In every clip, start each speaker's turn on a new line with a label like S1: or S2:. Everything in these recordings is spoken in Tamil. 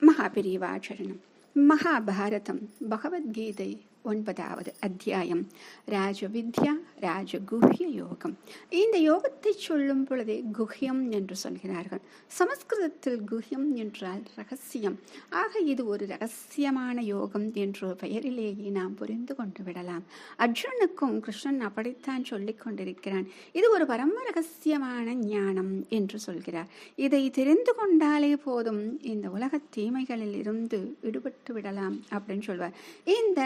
S1: மகாபிரிவாச்சரணம். மகாபாரதம் பகவத்கீதை ஒன்பதாவது அத்தியாயம் ராஜவித்யா ராஜகுஹ்ய யோகம் இந்த யோகத்தை சொல்லும் பொழுதே குஹ்யம் என்று சொல்கிறார்கள் சமஸ்கிருதத்தில் குஹ்யம் என்றால் ரகசியம் ஆக இது ஒரு ரகசியமான யோகம் என்ற பெயரிலேயே நாம் புரிந்து கொண்டு விடலாம் அர்ஜுனுக்கும் கிருஷ்ணன் அப்படித்தான் சொல்லிக் கொண்டிருக்கிறான் இது ஒரு பரம ரகசியமான ஞானம் என்று சொல்கிறார் இதை தெரிந்து கொண்டாலே போதும் இந்த உலக தீமைகளில் இருந்து விடுபட்டு விடலாம் அப்படின்னு சொல்வார் இந்த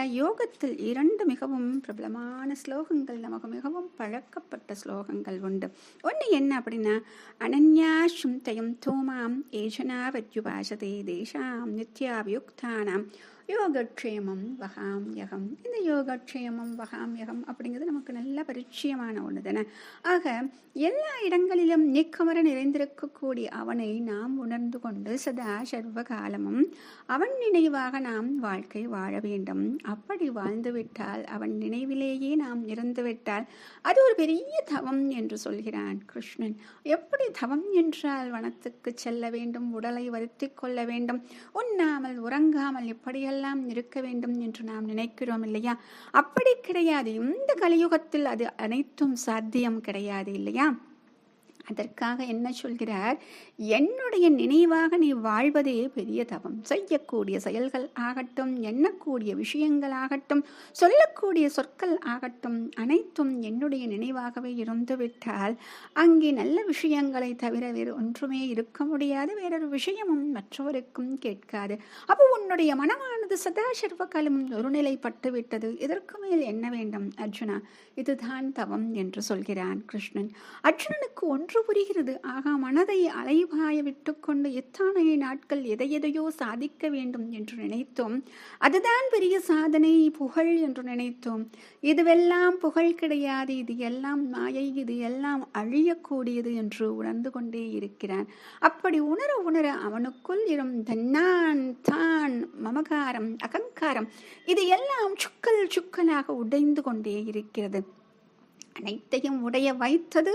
S1: வேதத்தில் இரண்டு மிகவும் பிரபலமான ஸ்லோகங்கள் நமக்கு மிகவும் பழக்கப்பட்ட ஸ்லோகங்கள் உண்டு. ஒன்று என்ன அப்படின்னா அனன்யா சுந்தயம் தோமாம் ஏஜனா வத்யுபாசதே தேசாம் நித்யாபியுக்தானாம் யோகக்ஷேமம் வகாம் யகம். இந்த யோகக்ஷேமம் வகாம் யகம் அப்படிங்கிறது நமக்கு நல்ல பரிச்சயமான ஒன்று தானே? ஆக எல்லா இடங்களிலும் நீக்கமர நிறைந்திருக்கக்கூடிய அவனை நாம் உணர்ந்து கொண்டு சதா சர்வ காலமும் அவன் நினைவாக நாம் வாழ்க்கை வாழ வேண்டும். அப்படி வாழ்ந்துவிட்டால் அவன் நினைவிலேயே நாம் இறந்துவிட்டால் அது ஒரு பெரிய தவம் என்று சொல்கிறான் கிருஷ்ணன். எப்படி தவம் என்றால் வனத்துக்கு செல்ல வேண்டும் உடலை வருத்தி கொள்ள வேண்டும். உண்ணாமல் உறங்காமல் இப்படியெல்லாம் இருக்க வேண்டும் என்று நாம் நினைக்கிறோம் இல்லையா? அப்படி கிடையாது. இந்த கலியுகத்தில் அது அனைத்தும் சாத்தியம் கிடையாது இல்லையா? அதற்காக என்ன சொல்கிறார்? என்னுடைய நினைவாக நீ வாழ்வதே பெரிய தவம். செய்யக்கூடிய செயல்கள் ஆகட்டும் எண்ணக்கூடிய விஷயங்கள் ஆகட்டும் சொல்லக்கூடிய சொற்கள் ஆகட்டும் அனைத்தும் என்னுடைய நினைவாகவே இருந்துவிட்டால் அங்கே நல்ல விஷயங்களை தவிர வேறு ஒன்றுமே இருக்க முடியாது. வேறொரு விஷயமும் மற்றவருக்கும் கேட்காது. அப்போ உன்னுடைய மனமானது சதா சர்வகாலமும் ஒருநிலைப்பட்டு விட்டது இதற்கு மேல் என்ன வேண்டும் அர்ஜுனா? இதுதான் தவம் என்று சொல்கிறான் கிருஷ்ணன். அர்ஜுனனுக்கு ஒன்று புரிகிறது. ஆகா மனதை அலைபாய விட்டுக்கொண்டு எத்தனை நாட்கள் எதை எதையோ சாதிக்க வேண்டும் என்று நினைத்தோம். அதுதான் பெரிய சாதனை புகழ் என்று நினைத்தோம். இதுவெல்லாம் புகழ் கிடையாது. இது எல்லாம் மாயை. இது எல்லாம் அழியக்கூடியது என்று உணர்ந்து கொண்டே இருக்கிறான். அப்படி உணர உணர அவனுக்குள் இரும் தன்னான் தான் மமகாரம் அகங்காரம் இது எல்லாம் சுக்கல் சுக்கலாக உடைந்து கொண்டே இருக்கிறது. அனைத்தையும் உடைய வைத்தது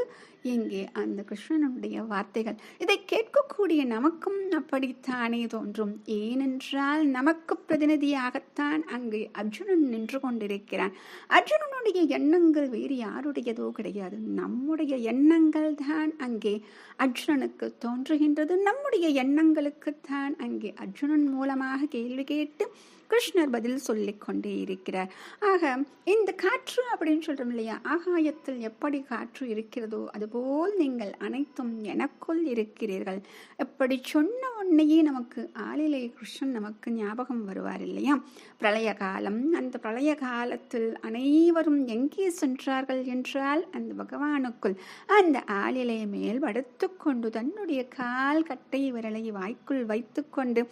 S1: எங்கே அந்த கிருஷ்ணனுடைய வார்த்தைகள். இதை கேட்கக்கூடிய நமக்கும் அப்படித்தானே தோன்றும். ஏனென்றால் நமக்கு பிரதிநிதியாகத்தான் அங்கே அர்ஜுனன் நின்று கொண்டிருக்கிறான். அர்ஜுனனுடைய எண்ணங்கள் வேறு யாருடையதோ கிடையாது. நம்முடைய எண்ணங்கள் தான் அங்கே அர்ஜுனனுக்கு தோன்றுகின்றது. நம்முடைய எண்ணங்களுக்குத்தான் அங்கே அர்ஜுனன் மூலமாக கேள்வி கேட்டு கிருஷ்ணர் பதில் சொல்லிக் கொண்டே இருக்கிறார். ஆக இந்த காற்று அப்படின்னு சொல்றோம் இல்லையா? ஆகாயத்தில் எப்படி காற்று இருக்கிறதோ அது போல் நீங்கள் அனைத்தும் எனக்குள் இருக்கிறீர்கள். இப்படி சொன்ன உன்னையே நமக்கு ஆளிலே கிருஷ்ணன் நமக்கு ஞாபகம் வருவார் இல்லையா? பிரளய காலம் அந்த பிரளய காலத்தில் அனைவரும் எங்கே சென்றார்கள் என்றால் அந்த பகவானுக்குள் அந்த ஆளிலை மேல் படுத்துக்கொண்டு தன்னுடைய கால் கட்டை விரலை வாய்க்குள் வைத்துக்கொண்டு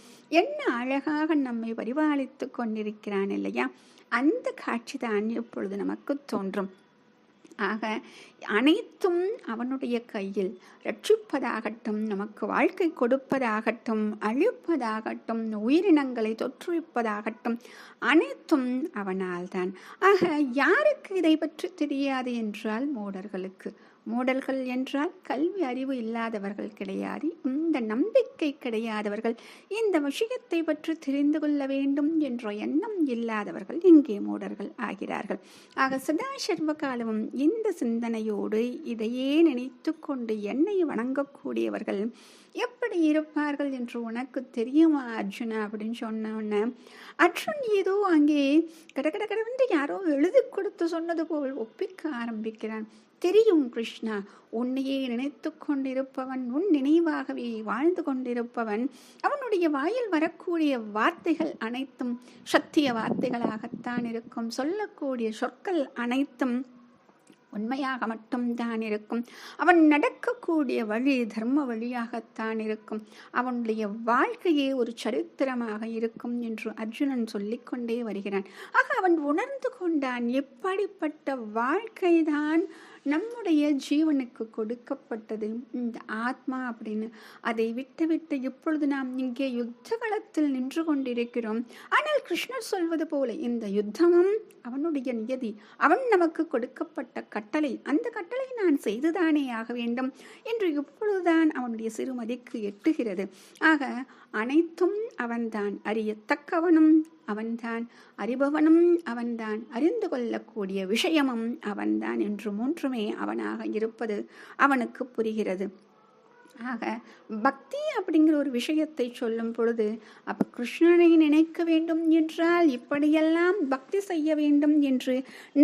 S1: என்ன அழகாக நம்மை பரிபாலி பரிபாலித்து கொண்டிருக்கிறான் இல்லையா? அந்த காட்சி தான் இப்பொழுது நமக்கு தோன்றும். ஆக அனைத்தும் அவனுடைய கையில். ரட்சிப்பதாகட்டும் நமக்கு வாழ்க்கை கொடுப்பதாகட்டும் அழிப்பதாகட்டும் உயிரினங்களை தொற்றுவிப்பதாகட்டும் அனைத்தும் அவனால் தான் ஆக யாருக்கு இதை பற்றி தெரியாது என்றால் மூடர்களுக்கு. மூடல்கள் என்றால் கல்வி அறிவு இல்லாதவர்கள் கிடையாது இந்த நம்பிக்கை கிடையாதவர்கள் இந்த விஷயத்தை பற்றி தெரிந்து கொள்ள வேண்டும் என்ற எண்ணம் இல்லாதவர்கள் இங்கே மூடர்கள் ஆகிறார்கள். ஆக சதா சர்வ காலமும் இந்த சிந்தனையோடு இதையே நினைத்து கொண்டு என்னை வணங்கக்கூடியவர்கள் எப்படி இருப்பார்கள் என்று உனக்கு தெரியுமா அர்ஜுனா அப்படின்னு சொன்ன உடனே அர்ஜுன் ஏதோ அங்கே கட கட கடவென்று யாரோ எழுதி கொடுத்து சொன்னது போல் ஒப்பிக்க ஆரம்பிக்கிறான். தெரியும் கிருஷ்ணா. உன்னையே நினைத்து கொண்டிருப்பவன் உன் நினைவாகவே வாழ்ந்து கொண்டிருப்பவன். அவனுடைய வாயில் வரக்கூடிய வார்த்தைகள் அனைத்தும் சத்திய வார்த்தைகளாகத்தான் இருக்கும். சொல்லக்கூடிய சொற்கள் அனைத்தும் உண்மையாக மட்டும்தான் இருக்கும். அவன் நடக்கக்கூடிய வழி தர்ம வழியாகத்தான் இருக்கும். அவனுடைய வாழ்க்கையே ஒரு சரித்திரமாக இருக்கும் என்று அர்ஜுனன் சொல்லிக்கொண்டே வருகிறான். ஆக அவன் உணர்ந்து கொண்டான் எப்படிப்பட்ட வாழ்க்கைதான் நம்முடைய ஜீவனுக்கு கொடுக்கப்பட்டது இந்த ஆத்மா அப்படின்னு. அதை விட்டு விட்டு இப்பொழுது நாம் இங்கே யுத்த களத்தில் நின்று கொண்டிருக்கிறோம். ஆனால் கிருஷ்ணர் சொல்வது போல இந்த யுத்தமும் அவனுடைய நியதி அவன் நமக்கு கொடுக்கப்பட்ட கட்டளை. அந்த கட்டளை நான் செய்துதானே ஆக வேண்டும் என்று இப்பொழுதுதான் அவனுடைய சிறுமதிக்கு எட்டுகிறது. ஆக அனைத்தும் அவன்தான் அறியத்தக்கவனும் அவன்தான் அறிபவனும் அவன்தான் அறிந்து கொள்ளக்கூடிய விஷயமும் அவன்தான் என்று மூன்றுமே அவனாக இருப்பது அவனுக்கு புரிகிறது. ஆக பக்தி அப்படிங்கிற ஒரு விஷயத்தை சொல்லும் பொழுது அப்ப கிருஷ்ணனை நினைக்க வேண்டும் என்றால் இப்படியெல்லாம் பக்தி செய்ய வேண்டும் என்று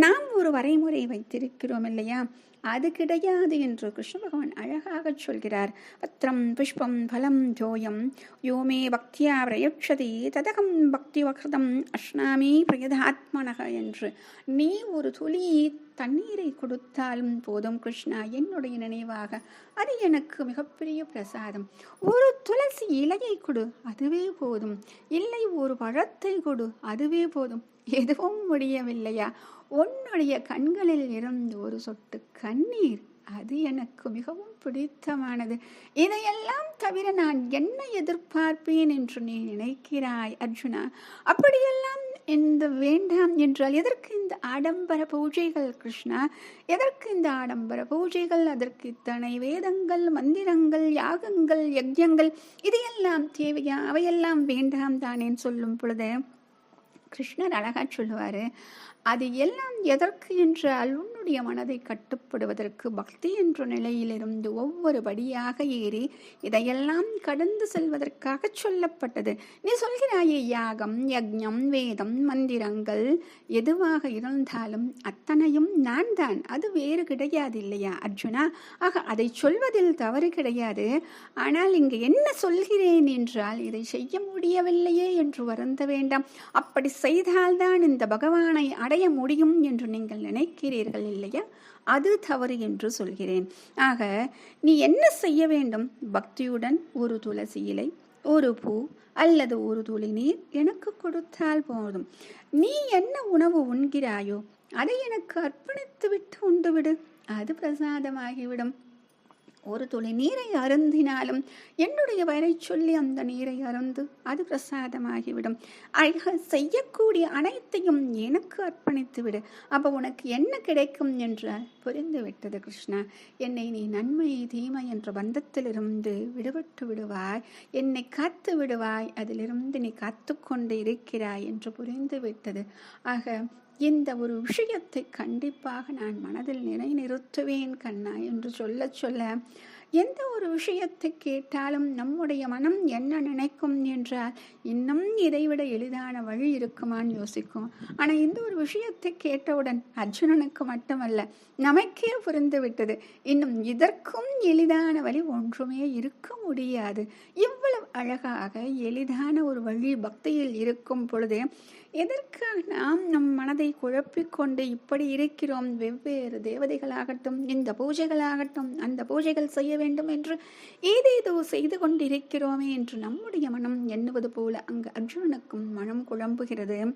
S1: நாம் ஒரு வரைமுறை வைத்திருக்கிறோம் இல்லையா? அது கிடையாது என்று கிருஷ்ண பகவான் அழகாக சொல்கிறார். பத்திரம் புஷ்பம் பலம் ஜோயம் யோமே பக்தியா பிரயக்ஷதி ததகம் பக்தி வக்ரதம் அஷ்னாமி பிரயதாத்மனக என்று. நீ ஒரு துளி தண்ணீரை கொடுத்தாலும் போதும் கிருஷ்ணா என்னுடைய நினைவாக. அது எனக்கு மிகப்பெரிய பிரசாதம். ஒரு துளசி இலையை கொடு அதுவே போதும். இல்லை ஒரு பழத்தை கொடு அதுவே போதும். எதுவும் முடியவில்லையா? உன்னுடைய கண்களில் இருந்து ஒரு சொட்டு கண்ணீர். அது எனக்கு மிகவும் பிடித்தமானது. இதையெல்லாம் தவிர நான் என்ன எதிர்பார்ப்பேன் என்று நீ நினைக்கிறாய் அர்ஜுனா? அப்படியெல்லாம் இந்த வேண்டாம் என்றால் எதற்கு இந்த ஆடம்பர பூஜைகள் கிருஷ்ணா? எதற்கு இந்த ஆடம்பர பூஜைகள்? அதற்கு இத்தனை வேதங்கள் மந்திரங்கள் யாகங்கள் யஜ்யங்கள் இதையெல்லாம் தேவையா? அவையெல்லாம் வேண்டாம் தானேன்னு சொல்லும் பொழுது கிருஷ்ணர் அழகா சொல்லுவார் அது எல்லாம் எதற்கு என்றால் தன்னுடைய மனதை கட்டுப்படுவதற்கு பக்தி என்ற நிலையிலிருந்து ஒவ்வொரு படியாக ஏறி இதையெல்லாம் கடந்து செல்வதற்காக சொல்லப்பட்டது. நீ சொல்கிறாயே யாகம் யக்ஞம் வேதம் மந்திரங்கள் எதுவாக இருந்தாலும் அத்தனையும் நான் தான். அது வேறு கிடையாது இல்லையா அர்ஜுனா? ஆக அதை சொல்வதில் தவறு கிடையாது. ஆனால் இங்கு என்ன சொல்கிறேன் என்றால் இதை செய்ய முடியவில்லையே என்று வருந்த வேண்டாம். அப்படி செய்தால்தான் இந்த பகவானை அடைய முடியும் என்று நீங்கள் நினைக்கிறீர்கள் இல்லையா? அது தவறு என்று சொல்கிறேன். ஆக நீ என்ன செய்ய வேண்டும்? பக்தியுடன் ஒரு துளசி இலை ஒரு பூ அல்லது ஒரு துளி நீர் எனக்கு கொடுத்தால் போதும். நீ என்ன உணவு உண்கிறாயோ அதை எனக்கு அர்ப்பணித்து விட்டு உண்டுவிடு அது பிரசாதமாகிவிடும். ஒரு துளி நீரை அருந்தினாலும் என்னுடைய வரை சொல்லி அந்த நீரை அருந்து அது பிரசாதமாகிவிடும். அழக செய்யக்கூடிய அனைத்தையும் எனக்கு அர்ப்பணித்து விடு அப்போ உனக்கு என்ன கிடைக்கும் என்றால் புரிந்து விட்டது கிருஷ்ணா. என்னை நீ நன்மை தீமை என்ற பந்தத்திலிருந்து விடுபட்டு விடுவாய். என்னை காத்து விடுவாய். அதிலிருந்து நீ காத்து கொண்டு இருக்கிறாய் என்று புரிந்து விட்டது ஆக இந்த ஒரு விஷயத்தை கண்டிப்பாக நான் மனதில் நிலைநிறுத்துவேன் கண்ணா என்று சொல்ல சொல்ல எந்த ஒரு விஷயத்தை கேட்டாலும் நம்முடைய மனம் என்ன நினைக்கும் என்றால் இன்னும் இதைவிட எளிதான வழி இருக்குமான்னு யோசிக்கும். ஆனால் இந்த ஒரு விஷயத்தை கேட்டவுடன் அர்ஜுனனுக்கு மட்டுமல்ல நமக்கே புரிந்து விட்டது. இன்னும் இதற்கும் எளிதான வழி ஒன்றுமே இருக்க முடியாது. இவ்வளவு அழகாக எளிதான ஒரு வழி பக்தியில் இருக்கும் பொழுது எதற்காக நாம் நம் மனதை குழப்பிக்கொண்டு இப்படி இருக்கிறோம்? வெவ்வேறு தேவதைகளாகட்டும் இந்த பூஜைகளாகட்டும் அந்த பூஜைகள் செய்ய வேண்டும் என்று ஏதேதோ செய்து கொண்டிருக்கிறோமே என்று நம்முடைய மனம் எண்ணுவது போல அங்கு அர்ஜுனனுக்கும் மனம் குழம்புகிறது.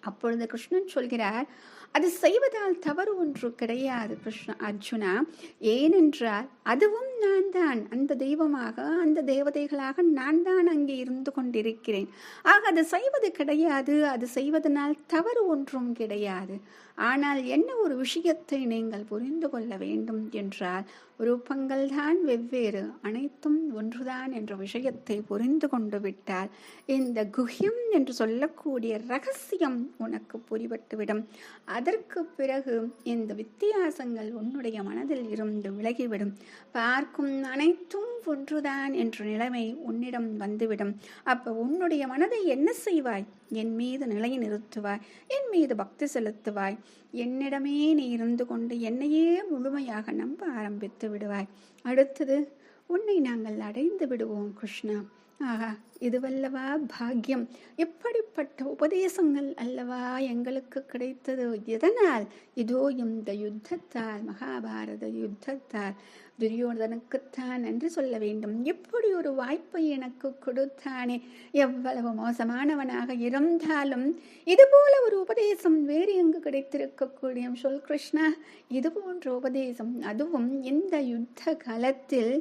S1: அப்பொழுது கிருஷ்ணன் சொல்கிறார் அது செய்வதால் தவறு ஒன்று கிடையாது கிருஷ்ண அர்ஜுனா. ஏனென்றால் அதுவும் நான் தான் அந்த தெய்வமாக அந்த தேவதைகளாக நான் தான் அங்கே இருந்து கொண்டிருக்கிறேன். ஆக அது செய்வது கிடையாது. அது செய்வதனால் தவறு ஒன்றும் கிடையாது. ஆனால் என்ன ஒரு விஷயத்தை நீங்கள் புரிந்து கொள்ள வேண்டும் என்றால் ரூபங்கள் தான் வெவ்வேறு அனைத்தும் ஒன்றுதான் என்ற விஷயத்தை புரிந்து கொண்டு விட்டால் இந்த குஹ்யம் என்று சொல்லக்கூடிய ரகசியம் உனக்கு புரிபட்டுவிடும். அதற்கு பிறகு இந்த வித்தியாசங்கள் உன்னுடைய மனதில் இருந்து விலகிவிடும். பார்க்கும் அனைத்தும் ஒன்றுதான் என்ற நிலைமை உன்னிடம் வந்துவிடும். அப்போ உன்னுடைய மனதை என்ன செய்வாய்? என் மீது நிலை நிறுத்துவாய் என் மீது பக்தி செலுத்துவாய்? என்னிடமே நீ இருந்து கொண்டு என்னையே முழுமையாக நம்ப ஆரம்பித்து விடுவாய். அடுத்தது உன்னை நாங்கள் அடைந்து விடுவோம் கிருஷ்ணா. ஆகா இதுவல்லவா பாக்கியம் எப்படிப்பட்ட உபதேசங்கள் அல்லவா எங்களுக்கு கிடைத்தது? எதனால்? இதோ இந்த யுத்தத்தால் மகாபாரத யுத்தத்தால். துரியோதனுக்குத்தான் என்று சொல்ல வேண்டும். எப்படி ஒரு வாய்ப்பை எனக்கு கொடுத்தானே? எவ்வளவு மோசமானவனாக இருந்தாலும் இதுபோல ஒரு உபதேசம் வேறு எங்கு கிடைத்திருக்கக்கூடிய சொல் கிருஷ்ணா. இது போன்ற உபதேசம் அதுவும் இந்த யுத்த காலத்தில்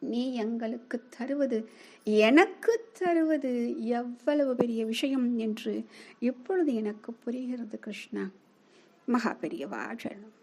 S1: நீ எங்களுக்கு தருவது எனக்கு தருவது எவ்வளவு பெரிய விஷயம் என்று இப்பொழுது எனக்கு புரிகிறது கிருஷ்ணா. மகா பெரியவா சரணம்